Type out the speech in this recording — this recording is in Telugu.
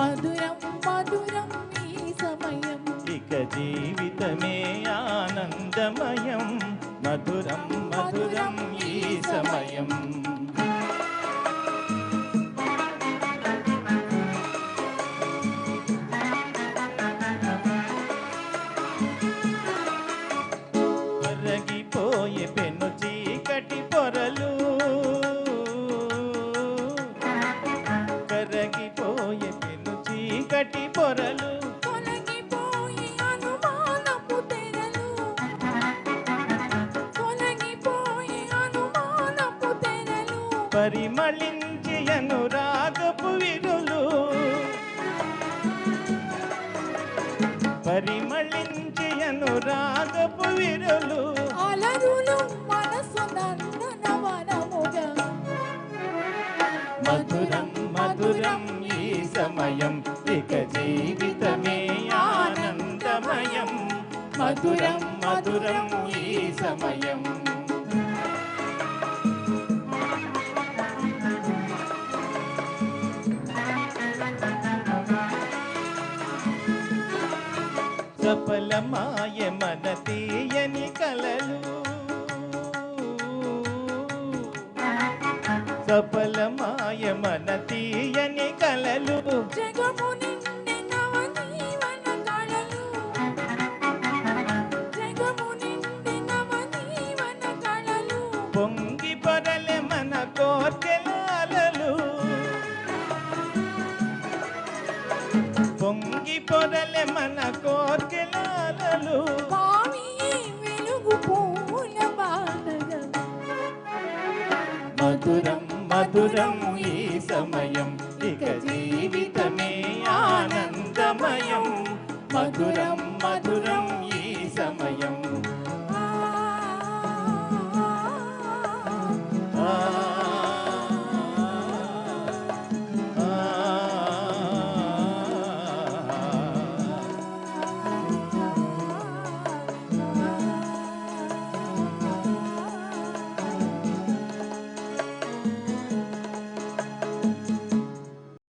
మధురం మధురం నీ సమయం. ఇక జీవితమే ఆనందమయం. మధురం పరిమళించి అనురాగపు విరులు పరిమళించి అనురాగపు విరులు అలరులు మనసు మధురం మధురం ఈ సమయం ఇక జీవితమే ఆనందమయం. మధురం మధురం ఈ సమయం. సఫలమాయ మన తీయని కలలు. సఫలమాయ మన తీయని కలలు. పొంగి పొరలే మన కోర్కెలాలలు. పొంగి పొరలే మన కోర్కెలాలలు వెలుగు పూల మధురం మధురం ఈ సమయం. ఇక జీవితమే ఆనందమయం. మధురం మధురం